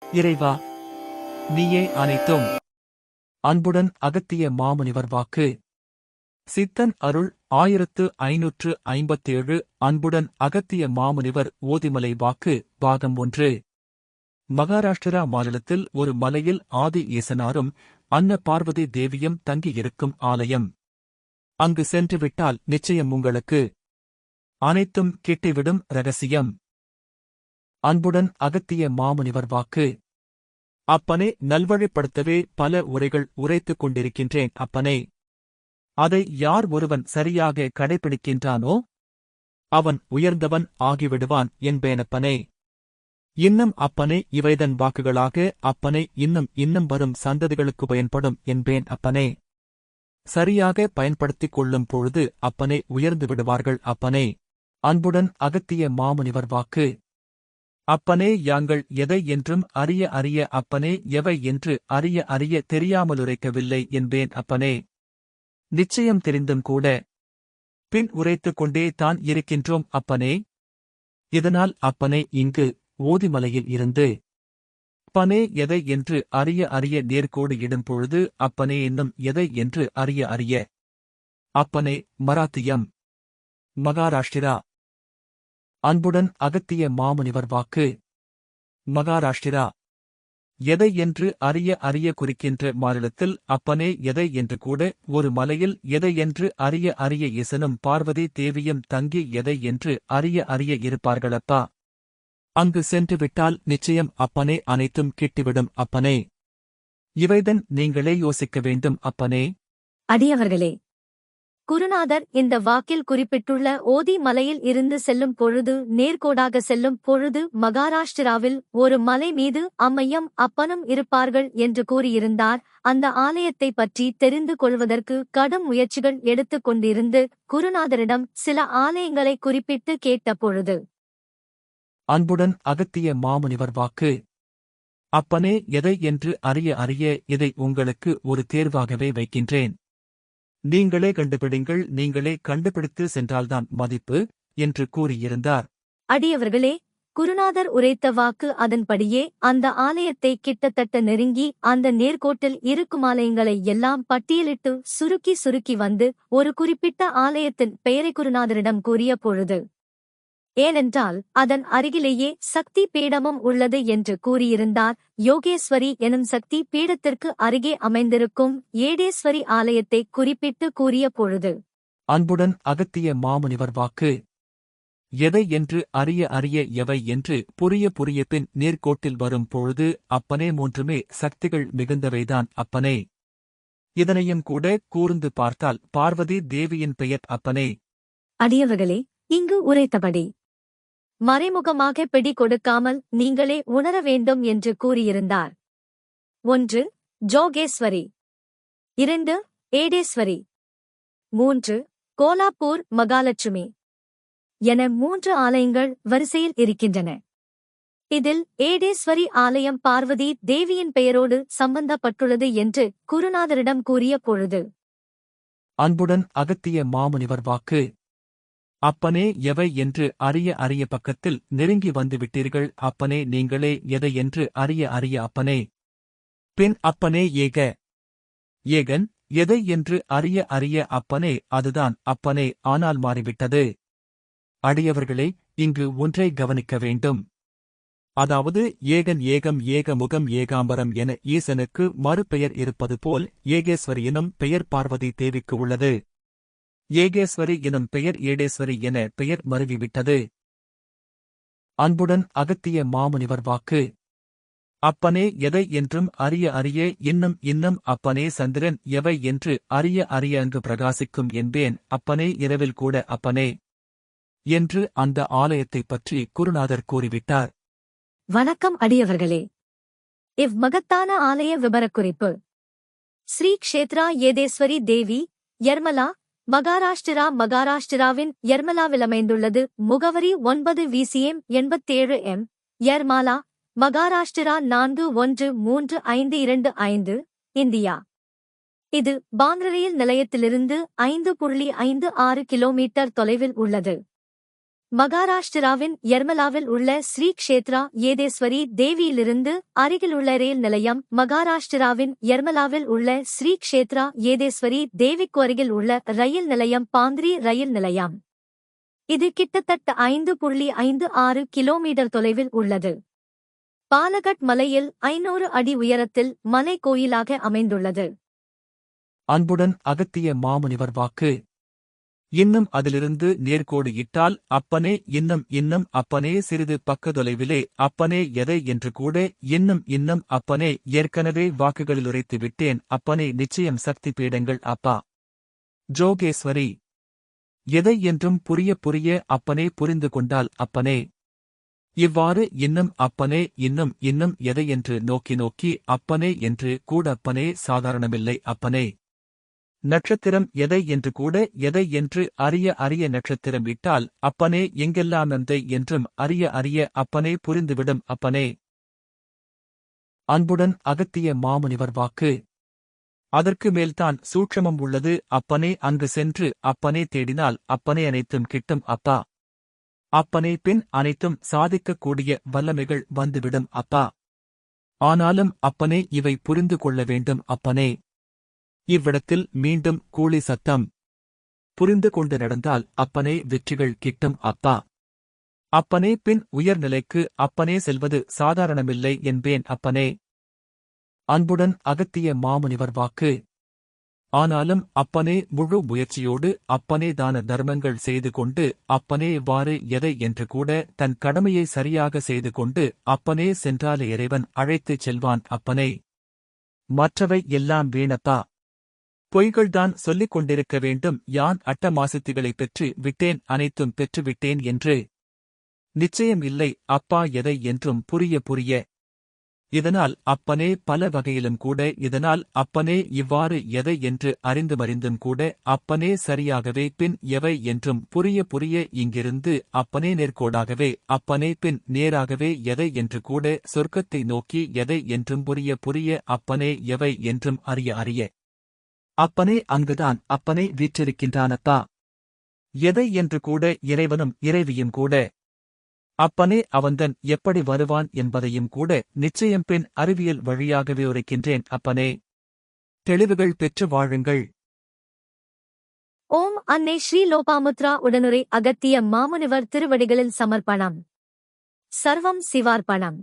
இறைவா நீயே அனைத்தும். அன்புடன் அகத்திய மாமுனிவர் வாக்கு. சித்தன் அருள் ஆயிரத்து ஐநூற்று ஐம்பத்தேழு அன்புடன் அகத்திய மாமுனிவர் ஓதிமலை வாக்கு பாகம் ஒன்று. மகாராஷ்டிரா மாநிலத்தில் ஒரு மலையில் ஆதி ஈசனாரும் அன்ன பார்வதி தேவியும் தங்கியிருக்கும் ஆலயம். அங்கு சென்றுவிட்டால் நிச்சயம் உங்களுக்கு. அனைத்தும் கிட்டிவிடும் ரகசியம். அன்புடன் அகத்திய மாமுனிவர் வாக்கு. அப்பனே நல்வழிப்படுத்தவே பல உரைகள் உரைத்துக் கொண்டிருக்கின்றேன் அப்பனே. அதை யார் ஒருவன் சரியாக கடைபிடிக்கின்றானோ அவன் உயர்ந்தவன் ஆகிவிடுவான் என்பேனப்பனே. இன்னும் அப்பனே இவைதன் வாக்குகளாக அப்பனே இன்னும் இன்னும் வரும் சந்ததிகளுக்கு பயன்படும் என்பேன் அப்பனே. சரியாக பயன்படுத்திக் கொள்ளும் பொழுது அப்பனே உயர்ந்து விடுவார்கள் அப்பனே. அன்புடன் அகத்திய மாமுனிவர் வாக்கு. அப்பனே யாங்கள் எதை என்றும் அறிய அறிய அப்பனே எவை என்று அறிய அறிய தெரியாமலுரைக்கவில்லை என்பேன் அப்பனே. நிச்சயம் தெரிந்தும் கூட பின் உரைத்துக் கொண்டே தான் இருக்கின்றோம் அப்பனே. இதனால் அப்பனே இங்கு ஓதிமலையில் இருந்து அப்பனே எதை என்று அறிய அறிய நேர்கோடு இடும் பொழுது அப்பனே இன்னும் எதை என்று அறிய அறிய. அப்பனே மராத்தியம் மகாராஷ்டிரா. அன்புடன் அகத்திய மாமுனிவர் வாக்கு. மகாராஷ்டிரா. எதை என்று அறிய அறிய குறிக்கின்ற மாநிலத்தில் அப்பனே எதை என்று கூட ஒரு மலையில் எதை என்று அறிய அறிய இசனும் பார்வதி தேவியும் தங்கி எதை என்று அறிய அறிய இருப்பார்களப்பா. அங்கு சென்று விட்டால் நிச்சயம் அப்பனே அனைத்தும் கிட்டிவிடும் அப்பனே. இவைதன் நீங்களே யோசிக்க வேண்டும் அப்பனே. அடியவர்களே குருநாதர் இந்த வாக்கில் குறிப்பிட்டுள்ள ஓதி மலையில் இருந்து செல்லும் பொழுது நேர்கோடாக செல்லும் பொழுது மகாராஷ்டிராவில் ஒரு மலை மீது அம்மையும் அப்பனும் இருப்பார்கள் என்று கூறியிருந்தார். அந்த ஆலயத்தை பற்றி தெரிந்து கொள்வதற்கு கடும் முயற்சிகள் எடுத்துக் கொண்டிருந்து குருநாதரிடம் சில ஆலயங்களை குறிப்பிட்டு கேட்ட பொழுது அன்புடன் அகத்திய மாமுனிவர் வாக்கு. அப்பனே எதை என்று அறிய அறிய இதை உங்களுக்கு ஒரு தேர்வாகவே வைக்கின்றேன். நீங்களே கண்டுபிடிங்கள் நீங்களே கண்டுபிடித்து சென்றால்தான் மதிப்பு என்று கூறியிருந்தார். அடியவர்களே குருநாதர் உரைத்த வாக்கு அதன்படியே அந்த ஆலயத்தை கிட்டத்தட்ட நெருங்கி அந்த நேர்கோட்டில் இருக்கும் ஆலயங்களை எல்லாம் பட்டியலிட்டு சுருக்கி சுருக்கி வந்து ஒரு குறிப்பிட்ட ஆலயத்தின் பெயரை குருநாதரிடம் கூறிய பொழுது ஏனென்றால் அதன் அருகிலேயே சக்தி பீடமும் உள்ளது என்று கூறியிருந்தார். யோகேஸ்வரி எனும் சக்தி பீடத்திற்கு அருகே அமைந்திருக்கும் ஏடேஸ்வரி ஆலயத்தை குறிப்பிட்டு கூறிய பொழுது அன்புடன் அகத்திய மாமுனிவர் வாக்கு. எதை என்று அறிய அறிய எவை என்று புரிய புரிய பின் நேர்கோட்டில் வரும் பொழுது அப்பனே மூன்றுமே சக்திகள் மிகுந்தவைதான் அப்பனே. இதனையும் கூட கூர்ந்து பார்த்தால் பார்வதி தேவியின் பெயர் அப்பனே. அடியவர்களே இங்கு உரைத்தபடி மறைமுகமாக பிடி கொடுக்காமல் நீங்களே உணர வேண்டும் என்று கூறியிருந்தார். ஒன்று ஜோகேஸ்வரி. இரண்டு ஏடேஸ்வரி. மூன்று கோலாப்பூர் மகாலட்சுமி. என மூன்று ஆலயங்கள் வரிசையில் இருக்கின்றன. இதில் ஏடேஸ்வரி ஆலயம் பார்வதி தேவியின் பெயரோடு சம்பந்தப்பட்டுள்ளது என்று குருநாதரிடம் கூறிய பொழுது அன்புடன் அகத்திய மாமுனிவர் வாக்கு அப்பனே எவை என்று அறிய அறிய பக்கத்தில் நெருங்கி வந்துவிட்டீர்கள். அப்பனே நீங்களே எதை என்று அறிய அறிய அப்பனே. பின் அப்பனே ஏக. ஏகன் எதை என்று அறிய அறிய அப்பனே அதுதான் அப்பனே ஆனால் மாறிவிட்டது. அடியவர்களே இங்கு ஒன்றை கவனிக்க வேண்டும். அதாவது ஏகன் ஏகம் ஏக முகம் ஏகாம்பரம் என ஈசனுக்கு மறுபெயர் இருப்பது போல் ஏகேஸ்வரி எனும் பெயர் பார்வதி தேவிக்கு உள்ளது. ஏகேஸ்வரி எனும் பெயர் ஏடேஸ்வரி என பெயர் மருவிவிட்டது. அன்புடன் அகத்திய மாமுனிவர் வாக்கு. அப்பனே எதை என்றும் அறிய அறிய இன்னும் இன்னும் அப்பனே சந்திரன் எவை என்று அறிய அறிய அங்கு பிரகாசிக்கும் என்பேன் அப்பனே இரவில் கூட அப்பனே. என்று அந்த ஆலயத்தைப் பற்றி குருநாதர் கூறிவிட்டார். வணக்கம் அடியவர்களே. இவ் மகத்தான ஆலய விபரக்குறிப்பு. ஸ்ரீ க்ஷேத்ரா ஏதேஸ்வரி தேவி யர்மலா மகாராஷ்டிரா மகாராஷ்டிராவின் எர்மலாவில் அமைந்துள்ளது முகவரி ஒன்பது விசிஎம் எண்பத்தேழு எம். எர்மாலா மகாராஷ்டிரா நான்கு ஒன்று மூன்று ஐந்து இரண்டு ஐந்து இந்தியா. இது பாந்திரயில் நிலையத்திலிருந்து ஐந்து புள்ளி ஐந்து ஆறு கிலோமீட்டர் தொலைவில் உள்ளது. மகாராஷ்டிராவின் எர்மலாவில் உள்ள ஸ்ரீ க்ஷேத்ரா ஏதேஸ்வரி தேவியிலிருந்து அருகிலுள்ள ரயில் நிலையம் மகாராஷ்டிராவின் எர்மலாவில் உள்ள ஸ்ரீ க்ஷேத்ரா ஏதேஸ்வரி தேவிக்கு அருகில் உள்ள ரயில் நிலையம் பாந்திரி ரயில் நிலையம். இது கிட்டத்தட்ட ஐந்து புள்ளி ஐந்து ஆறு கிலோமீட்டர் தொலைவில் உள்ளது. பாலகட் மலையில் ஐநூறு அடி உயரத்தில் மலை கோயிலாக அமைந்துள்ளது. அன்புடன் அகத்திய மாமுனிவர் வாக்கு இன்னும் அதிலிருந்து நேர்கோடு இட்டால் அப்பனே இன்னும் இன்னும் அப்பனே சிறிது பக்கதொலைவிலே அப்பனே எதை என்று கூட இன்னும் இன்னும் அப்பனே ஏற்கனவே வாக்குகளில் உரைத்து விட்டேன் அப்பனே நிச்சயம் சக்தி பீடங்கள் அப்பா. ஜோகேஸ்வரி எதை என்றும் புரிய புரிய அப்பனே புரிந்து கொண்டால் அப்பனே. இவ்வாறு இன்னும் அப்பனே இன்னும் இன்னும் எதை என்று நோக்கி நோக்கி அப்பனே என்று கூட அப்பனே சாதாரணமில்லை அப்பனே. நட்சத்திரம் எதை என்று கூட எதை என்று அறிய அறிய நட்சத்திரம் இட்டால் அப்பனே எங்கெல்லாம் நந்தை என்றும் அறிய அறிய அப்பனே புரிந்துவிடும் அப்பனே. அன்புடன் அகத்திய மாமுனிவர் வாக்கு. அதற்கு மேல்தான் சூட்சமம் உள்ளது அப்பனே அங்கு சென்று அப்பனே தேடினால் அப்பனே அனைத்தும் கிட்டும் அப்பா. அப்பனே பின் அனைத்தும் சாதிக்கக்கூடிய வல்லமைகள் வந்துவிடும் அப்பா. ஆனாலும் அப்பனே இவை புரிந்து கொள்ள வேண்டும் அப்பனே. இவ்விடத்தில் மீண்டும் கூலி சத்தம். புரிந்து கொண்டு நடந்தால் அப்பனே வெற்றிகள் கிட்டும் அப்பா. அப்பனே பின் உயர்நிலைக்கு அப்பனே செல்வது சாதாரணமில்லை என்பேன் அப்பனே. அன்புடன் அகத்திய மாமுனிவர் வாக்கு. ஆனாலும் அப்பனே முழு முயற்சியோடு அப்பனே தான தர்மங்கள் செய்து கொண்டு அப்பனே வாறு எதை என்று கூட தன் கடமையை சரியாக செய்து கொண்டு அப்பனே சென்றாலே இறைவன் அழைத்துச் செல்வான் அப்பனே. மற்றவை எல்லாம் வீணப்பா. பொய்கள்தான் சொல்லிக் கொண்டிருக்க வேண்டும். யான் அட்டமாசித்திகளைப் பெற்று விட்டேன். அனைத்தும் பெற்றுவிட்டேன் என்று நிச்சயம் இல்லை. அப்பா எதை என்றும் புரிய புரிய. இதனால் அப்பனே பல வகையிலும் கூட இதனால் அப்பனே இவ்வாறு எதை என்று அறிந்து மறிந்தும் கூட அப்பனே சரியாகவே பின் எவை என்றும் புரிய புரிய இங்கிருந்து அப்பனே நேர்கோடாகவே அப்பனே பின் நேராகவே எதை என்று கூட சொர்க்கத்தை நோக்கி எதை என்றும் புரிய புரிய அப்பனே எவை என்றும் அறிய அறிய. அப்பனே அங்குதான் அப்பனே வீற்றிருக்கின்றானப்பா எதை என்று கூட இறைவனும் இறைவியும் கூட. அப்பனே அவன்தன் எப்படி வருவான் என்பதையும் கூட நிச்சயம் பின் அறிவியல் வழியாகவே உரைக்கின்றேன் அப்பனே. தெளிவுகள் பெற்று வாழுங்கள். ஓம் அன்னை ஸ்ரீ லோபாமுத்ரா உடனுரை அகத்திய மாமுனிவர் திருவடிகளில் சமர்ப்பணம். சர்வம் சிவார்ப்பணம்.